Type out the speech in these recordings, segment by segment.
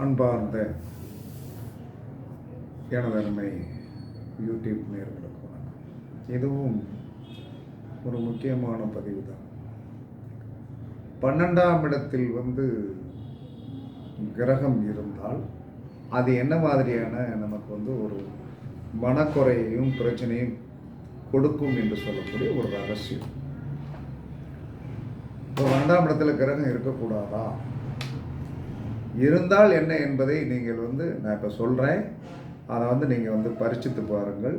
அன்பார்ந்த எனதன்மை யூடியூப் நேர்களுக்கு வணக்கம். இதுவும் ஒரு முக்கியமான பதிவு தான் பன்னெண்டாம் இடத்தில் வந்து கிரகம் இருந்தால் அது என்ன மாதிரியான நமக்கு வந்து ஒரு மனக்குறையையும் பிரச்சனையும் கொடுக்கும் என்று சொல்லக்கூடிய ஒரு ரகசியம். இப்போ பன்னெண்டாம் இடத்துல கிரகம் இருக்கக்கூடாதா? இருந்தால் என்ன என்பதை நீங்கள் வந்து நான் இப்போ சொல்கிறேன் அதை வந்து நீங்கள் வந்து பரிச்சித்து பாருங்கள்.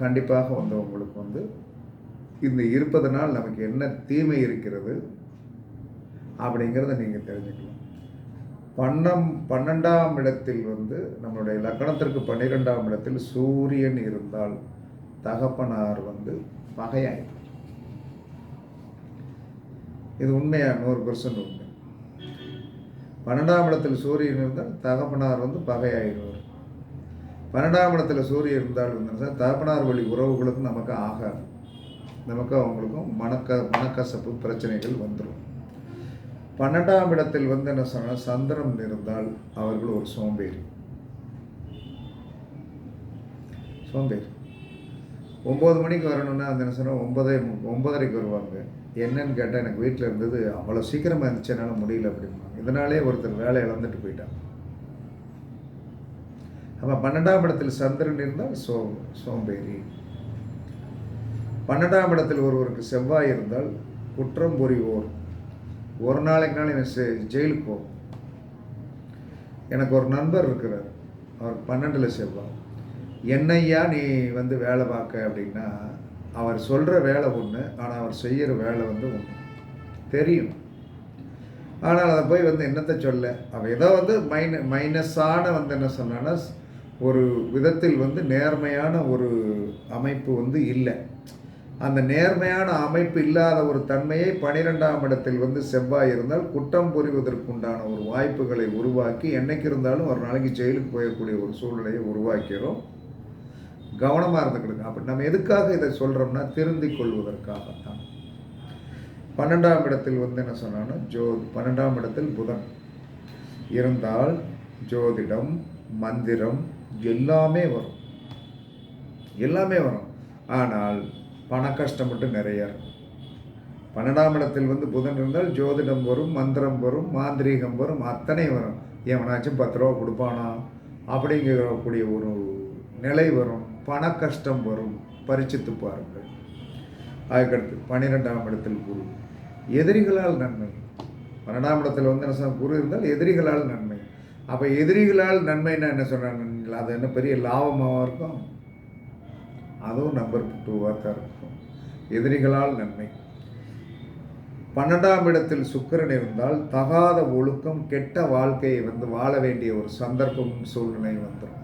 கண்டிப்பாக வந்து உங்களுக்கு வந்து இந்த இருப்பதனால் நமக்கு என்ன தீமை இருக்கிறது அப்படிங்கிறத நீங்கள் தெரிஞ்சுக்கலாம். பன்னம் பன்னெண்டாம் இடத்தில் வந்து நம்மளுடைய லக்கணத்திற்கு பன்னிரெண்டாம் இடத்தில் சூரியன் இருந்தால் தகப்பனார் வந்து பகையாயிடும் இது உண்மையா? நூறு பர்சன்ட் உண்மை. பன்னெண்டாம் இடத்தில் சூரியன் இருந்தால் தகப்பனார் வந்து பகையாயிடுவார். பன்னெண்டாம் இடத்துல சூரியன் இருந்தால் வந்து தகப்பனார் வழி உறவுகளுக்கும் நமக்கு ஆகாது. நமக்கு அவங்களுக்கும் மனக்க மனக்கசப்பு பிரச்சனைகள் வந்துடும் பன்னெண்டாம் இடத்தில் வந்து என்ன சொன்னால் சந்திரன் இருந்தால் அவர்கள் ஒரு சோம்பேறி. சோம்பேறி. ஒம்பது மணிக்கு வரணும்னா அந்த என்ன சொன்னால் ஒன்பதே ஒன்பதரைக்கு வருவாங்க. என்னன்னு கேட்டால் எனக்கு வீட்டில் இருந்தது அவ்வளோ சீக்கிரமாக இருந்துச்சு என்னால் முடியல அப்படிமா இதனாலே ஒருத்தர் வேலை இழந்துட்டு போயிட்டான். அப்போ பன்னெண்டாம் இடத்தில் சந்திரன் இருந்தால் சோ சோம்பேறி. பன்னெண்டாம் இடத்தில் ஒருவருக்கு செவ்வாய் இருந்தால் குற்றம் புரிவோர். ஒரு நாளைக்கு நாள் இவன் செ- ஜெயிலுக்கு போகும் எனக்கு ஒரு நண்பர் இருக்கிறார். அவர் பன்னெண்டில் செவ்வாய். என்னையா நீ வந்து வேலை பார்க்க அப்படின்னா அவர் சொல்கிற வேலை ஒன்று ஆனால் அவர் செய்கிற வேலை வந்து ஒன்று தெரியும். ஆனால் அதை போய் வந்து என்னத்தை சொல்ல? அவள் ஏதோ வந்து மைன மைனஸான வந்து என்ன சொன்னான்னா ஒரு விதத்தில் வந்து நேர்மையான ஒரு அமைப்பு வந்து இல்லை. அந்த நேர்மையான அமைப்பு இல்லாத ஒரு தன்மையை பனிரெண்டாம் இடத்தில் வந்து செவ்வாய் இருந்தால் குற்றம் புரிவதற்குண்டான ஒரு வாய்ப்புகளை உருவாக்கி என்னைக்கு இருந்தாலும் ஒரு நாளைக்கு ஜெயிலுக்கு போயக்கூடிய ஒரு சூழ்நிலையை உருவாக்கிறோம் கவனமாக இருந்துக்கிடுங்க. அப்படி நம்ம எதுக்காக இதை சொல்கிறோம்னா திருந்திக் கொள்வதற்காகத்தான். பன்னெண்டாம் இடத்தில் வந்து என்ன சொன்னான்னா ஜோ பன்னெண்டாம் இடத்தில் புதன். இருந்தால் ஜோதிடம் மந்திரம் எல்லாமே வரும். எல்லாமே வரும். ஆனால் பண கஷ்டம் மட்டும் நிறைய இருக்கும். பன்னெண்டாம் இடத்தில் வந்து புதன் இருந்தால் ஜோதிடம் வரும் மந்திரம் வரும் மாந்திரீகம் வரும் அத்தனை வரும். எவனாச்சும் பத்து ரூபா கொடுப்பானா? அப்படிங்கக்கூடிய ஒரு நிலை வரும். பண கஷ்டம் வரும். பரிச்சித்து பாருங்கள். அதுக்கடுத்து பன்னிரெண்டாம் இடத்தில் குரு. எதிரிகளால் நன்மை. பன்னெண்டாம் இடத்துல வந்து என்ன குரு இருந்தால் எதிரிகளால் நன்மை. அப்போ எதிரிகளால் நன்மைன்னா என்ன சொல்கிறாங்க அது என்ன பெரிய லாபமாக இருக்கும்? அதுவும் நம்பர் டூவாக தான் இருக்கும். எதிரிகளால் நன்மை. பன்னெண்டாம் இடத்தில் சுக்கரன் இருந்தால் தகாத ஒழுக்கம் கெட்ட வாழ்க்கையை வந்து வாழ வேண்டிய ஒரு சந்தர்ப்பம் சூழ்நிலை வந்துடும்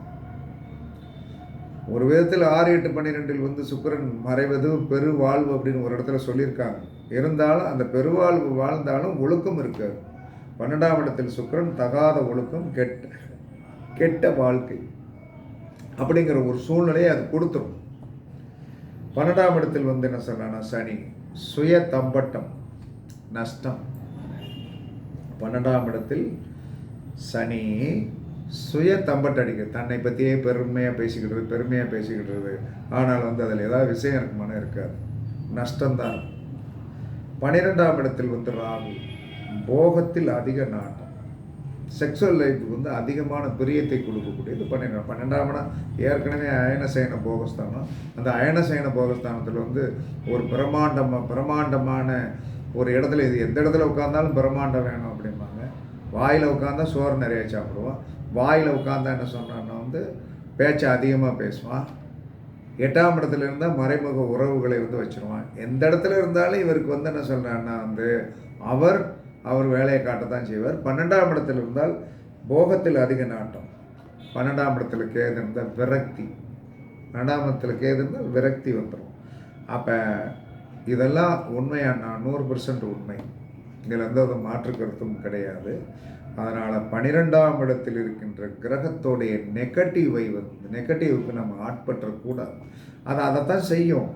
ஒரு விதத்தில் ஆறு எட்டு பன்னிரெண்டில் வந்து சுக்கிரன் மறைவது பெரு வாழ்வு அப்படின்னு ஒரு இடத்துல சொல்லியிருக்காங்க. இருந்தாலும் அந்த பெருவாழ்வு வாழ்ந்தாலும் ஒழுக்கம் இருக்காது. பன்னெண்டாம் இடத்தில் சுக்கிரன் தகாத ஒழுக்கம் கெட்ட கெட்ட வாழ்க்கை அப்படிங்கிற ஒரு சூழ்நிலையை அது கொடுத்துரும். பன்னெண்டாம் இடத்தில் வந்து என்ன சொன்னான்னா சனி சுய தம்பட்டம் நஷ்டம். பன்னெண்டாம் இடத்தில் சனி சுய தம்பட்டம் அடிக்கிறது தன்னை பற்றியே பெருமையாக பேசிக்கிடுறது பெருமையாக பேசிக்கிடுறது ஆனால் வந்து அதில் ஏதாவது விஷயம் இருக்குமான இருக்காது. நஷ்டம்தான். பன்னிரெண்டாம் இடத்தில் வந்து ராகு போகத்தில் அதிக நாட்டம். செக்ஸுவல் லைஃபுக்கு வந்து அதிகமான பிரியத்தை கொடுக்கக்கூடியது பன்னிரெண்டு பன்னெண்டாம் இடம். ஏற்கனவே அயனசயன போகஸ்தானம். அந்த அயனசயன போகஸ்தானத்தில் வந்து ஒரு பிரம்மாண்டமாக பிரம்மாண்டமான ஒரு இடத்துல இது எந்த இடத்துல உட்காந்தாலும் பிரம்மாண்டம் வேணும் அப்படிம்பாங்க. வாயில் உட்காந்தா சோறு நிறைய சாப்பிடுவோம் வாயில் உட்காந்தா என்ன சொன்னான்னா வந்து பேச்சை அதிகமாக பேசுவான். எட்டாம் இடத்துல இருந்தால் மறைமுக உறவுகளை வந்து வச்சிருவான். எந்த இடத்துல இருந்தாலும் இவருக்கு வந்து என்ன சொல்கிறான்னா வந்து அவர் அவர் வேலையை காட்டத்தான் செய்வார். பன்னெண்டாம் இடத்துல இருந்தால் போகத்தில் அதிக நாட்டம். பன்னெண்டாம் இடத்துல கேது இருந்தால் விரக்தி. பன்னெண்டாம் இடத்துல கேது இருந்தால் விரக்தி வந்துடும் அப்போ இதெல்லாம் உண்மையான நூறு பர்சன்ட் உண்மை. இதில் எந்த ஒரு மாற்று கருத்தும் கிடையாது. அதனால் பனிரெண்டாம் இடத்தில் இருக்கின்ற கிரகத்தோடைய நெகட்டிவை வந்து நெகட்டிவுக்கு நம்ம ஆட்பற்றக்கூடாது. அது அதைத்தான் செய்யும்.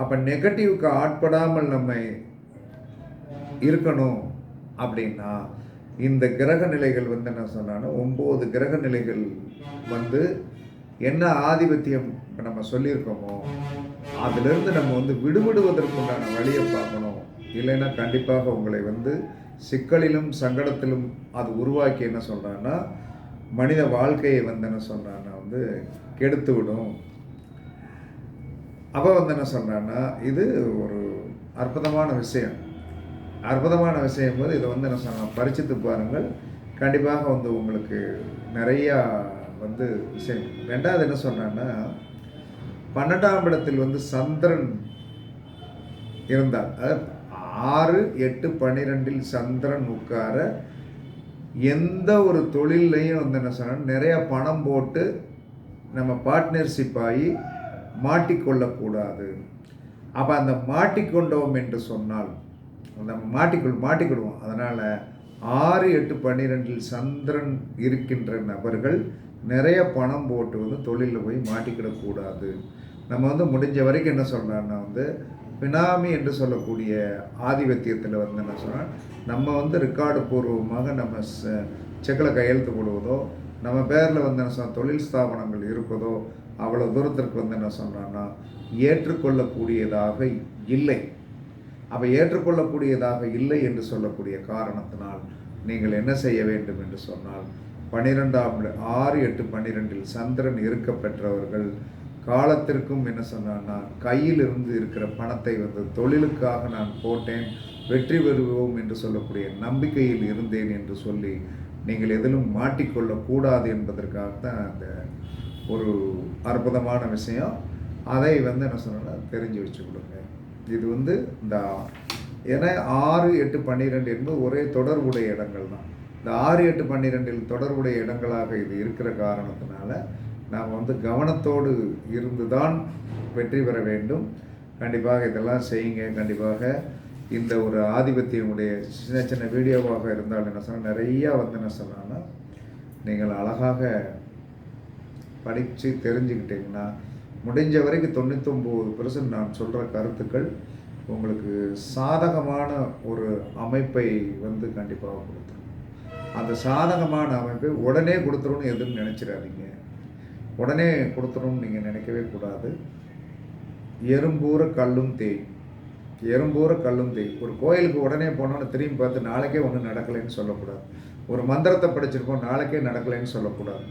அப்போ நெகட்டிவ்க்கு ஆட்படாமல் நம்ம இருக்கணும் அப்படின்னா இந்த கிரக நிலைகள் வந்து என்ன சொன்னான்னா ஒம்பது கிரக நிலைகள் வந்து என்ன ஆதிபத்தியம் இப்போ நம்ம சொல்லியிருக்கோமோ அதிலிருந்து நம்ம வந்து விடுபடுவதற்குண்டான வழியை பார்க்கணும். இல்லைன்னா கண்டிப்பாக உங்களை வந்து சிக்கலிலும் சங்கடத்திலும் அது உருவாக்கி என்ன சொல்கிறான்னா மனித வாழ்க்கையை வந்து என்ன சொல்கிறான்னா வந்து கெடுத்து விடும். அப்போ வந்து என்ன சொல்கிறான்னா இது ஒரு அற்புதமான விஷயம். அற்புதமான விஷயம் போது இதை வந்து என்ன சொன்ன பரிச்சித்து பாருங்கள். கண்டிப்பாக வந்து உங்களுக்கு நிறையா வந்து விஷயம். ரெண்டாவது என்ன சொன்னான்னா பன்னெண்டாம் இடத்தில் வந்து சந்திரன் இருந்தார். அதாவது ஆறு எட்டு பன்னிரெண்டில் சந்திரன் உட்கார எந்த ஒரு தொழிலையும் வந்து என்ன சொன்னால் நிறையா பணம் போட்டு நம்ம பார்ட்னர்ஷிப் ஆகி மாட்டிக்கொள்ளக்கூடாது அப்போ அந்த மாட்டிக்கொண்டோம் என்று சொன்னால் அந்த மாட்டிக்கொள் மாட்டிக்கிடுவோம். அதனால் ஆறு எட்டு பன்னிரெண்டில் சந்திரன் இருக்கின்ற நபர்கள் நிறைய பணம் போட்டு வந்து தொழிலில் போய் மாட்டிக்கிடக்கூடாது நம்ம வந்து முடிஞ்ச வரைக்கும் என்ன சொல்கிறோன்னா வந்து பினாமி என்று சொல்லக்கூடிய ஆதிபத்தியத்தில் வந்து என்ன சொன்னால் நம்ம வந்து ரெக்கார்டு பூர்வமாக நம்ம செக்கில் கையெழுத்து போடுவதோ நம்ம பேரில் வந்து என்ன சொன்னால் தொழில் ஸ்தாபனங்கள் இருப்பதோ அவ்வளோ தூரத்திற்கு வந்து என்ன சொன்னான்னா ஏற்றுக்கொள்ளக்கூடியதாக இல்லை. அப்போ ஏற்றுக்கொள்ளக்கூடியதாக இல்லை என்று சொல்லக்கூடிய காரணத்தினால் நீங்கள் என்ன செய்ய வேண்டும் என்று சொன்னால் பன்னிரெண்டாம் ஆறு எட்டு பன்னிரெண்டில் சந்திரன் இருக்க பெற்றவர்கள் காலத்திற்கும் என்ன சொன்னான்னா கையில் இருந்து இருக்கிற பணத்தை வந்து தொழிலுக்காக நான் போட்டேன் வெற்றி பெறுவோம் என்று சொல்லக்கூடிய நம்பிக்கையில் இருந்தேன் என்று சொல்லி நீங்கள் எதிலும் மாட்டிக்கொள்ளக்கூடாது என்பதற்காக தான் அந்த ஒரு அற்புதமான விஷயம். அதை வந்து என்ன சொன்னா தெரிஞ்சு வச்சு கொடுங்க. இது வந்து இந்த ஏன்னா ஆறு எட்டு பன்னிரெண்டு என்பது ஒரே தொடர்புடைய இடங்கள் தான் இந்த ஆறு எட்டு பன்னிரெண்டில் தொடர்புடைய இடங்களாக இது இருக்கிற காரணத்தினால நாம் வந்து கவனத்தோடு இருந்து தான் வெற்றி பெற வேண்டும். கண்டிப்பாக இதெல்லாம் செய்யுங்க. கண்டிப்பாக இந்த ஒரு ஆதிபத்தியமுடைய சின்ன சின்ன வீடியோவாக இருந்தால் என்ன சொன்னால் நிறையா வந்து என்ன சொன்னான்னா நீங்கள் அழகாக படித்து தெரிஞ்சுக்கிட்டிங்கன்னா முடிஞ்ச வரைக்கும் தொண்ணூத்தொம்பது பெர்சன்ட் நான் சொல்கிற கருத்துக்கள் உங்களுக்கு சாதகமான ஒரு அமைப்பை வந்து கண்டிப்பாக கொடுத்துரும். அந்த சாதகமான அமைப்பை உடனே கொடுத்துருன்னு எதுவும் நினச்சிடாதீங்க. உடனே கொடுத்துடணும்னு நீங்கள் நினைக்கவே கூடாது. எறும்பூர கல்லும் தேய். எறும்பூர கல்லும் தேய். ஒரு கோயிலுக்கு உடனே போனோன்னு திரும்பி பார்த்து நாளைக்கே ஒன்றும் நடக்கலைன்னு சொல்லக்கூடாது. ஒரு மந்திரத்தை படிச்சிருக்கோம் நாளைக்கே நடக்கலைன்னு சொல்லக்கூடாது.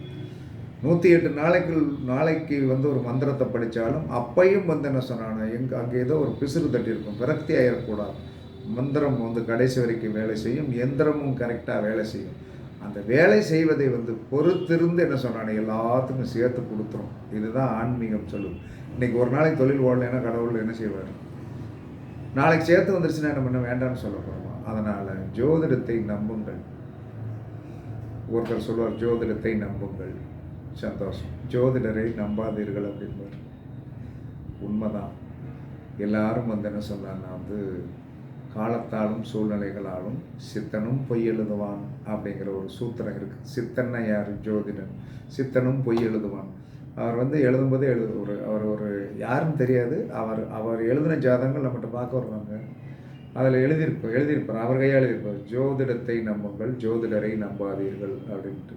நூற்றி எட்டு நாளைக்கு நாளைக்கு வந்து ஒரு மந்திரத்தை படித்தாலும் அப்பையும் வந்து என்ன சொன்னாங்க எங்க அங்கே ஏதோ ஒரு பிசுறு தட்டியிருக்கும் விரக்தி ஆயிடக்கூடாது மந்திரம் வந்து கடைசி வரைக்கும் வேலை செய்யும் எந்திரமும் கரெக்டாக வேலை செய்யும். அந்த வேலை செய்வதை வந்து பொறுத்திருந்து என்ன சொன்னானே எல்லாத்துக்கும் சேர்த்து கொடுத்துரும். இதுதான் ஆன்மீகம் சொல்லும். இன்னைக்கு ஒரு நாளைக்கு தொழில் ஓடலைன்னா கடவுள் என்ன செய்வார்? நாளைக்கு சேர்த்து வந்துருச்சுன்னா என்ன பண்ண வேண்டாம்னு சொல்ல போகிறோமா அதனால் ஜோதிடத்தை நம்புங்கள். ஒருத்தர் சொல்வார் ஜோதிடத்தை நம்புங்கள். சந்தோஷம். ஜோதிடரை நம்பாதீர்கள் அப்படின்பார் உண்மைதான். எல்லாரும் வந்து என்ன சொன்னான்னா வந்து காலத்தாலும் சூழ்நிலைகளாலும் சித்தனும் பொய் எழுதுவான் அப்படிங்கிற ஒரு சூத்திரம் இருக்குது சித்தன்னா யார்? ஜோதிடன். சித்தனும் பொய் எழுதுவான். அவர் வந்து எழுதும்போதே எழுது ஒரு அவர் ஒரு யாருன்னு தெரியாது. அவர் அவர் எழுதின ஜாதகங்கள் நம்மகிட்ட பார்க்க வருவாங்க. அதில் எழுதியிருப்பார் எழுதியிருப்பார். அவர் கையாக எழுதியிருப்பார். ஜோதிடத்தை நம்புங்கள் ஜோதிடரை நம்பாதீர்கள் அப்படின்ட்டு.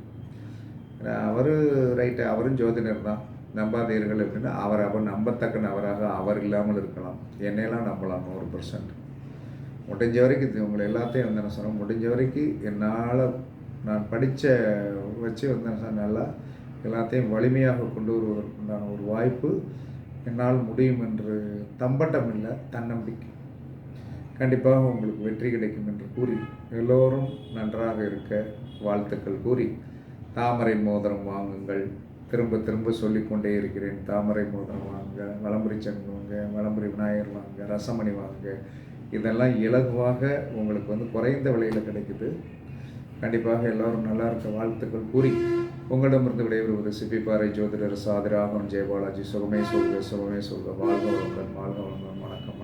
அவர் ரைட்டு அவரும் ஜோதிடர் தான். நம்பாதீர்கள் அப்படின்னா அவர் அவர் நம்பத்தக்க நபராக அவர் இல்லாமல் இருக்கலாம். என்னையெல்லாம் நம்பலாம் நூறு பர்சன்ட் முடிஞ்ச வரைக்கும் இது உங்களை எல்லாத்தையும் வந்து என்ன சொன்னேன். முடிஞ்ச வரைக்கும் என்னால் நான் படித்த வச்சு வந்து என்ன நல்லா எல்லாத்தையும் வலிமையாக கொண்டு வருவதற்குண்டான ஒரு வாய்ப்பு என்னால் முடியும் என்று தம்பட்டம் இல்லை தன்னம்பிக்கை. கண்டிப்பாக உங்களுக்கு வெற்றி கிடைக்கும் என்று கூறி எல்லோரும் நன்றாக இருக்க வாழ்த்துக்கள் கூறி தாமரை மோதிரம் வாங்குங்கள். திரும்ப திரும்ப சொல்லிக்கொண்டே இருக்கிறேன். தாமரை மோதிரம் வாங்க வளம்புரி சங்கு வாங்க வளம்புரி விநாயகர் வாங்க ரசமணி வாங்க இதெல்லாம் இலகுவாக உங்களுக்கு வந்து குறைந்த விலையில் கிடைக்குது. கண்டிப்பாக எல்லோரும் நல்லா இருக்க வாழ்த்துக்கள் கூறி உங்களிடமிருந்து விடைபெறுவது சிப்பிப்பாறை ஜோதிடர் சாதிராகவன் ஜெயபாலாஜி சுகமே சொல்க சுகமே சொல்க. வாழ்க வளமுடன் வாழ்க வளமுடன். வணக்கம் வணக்கம்.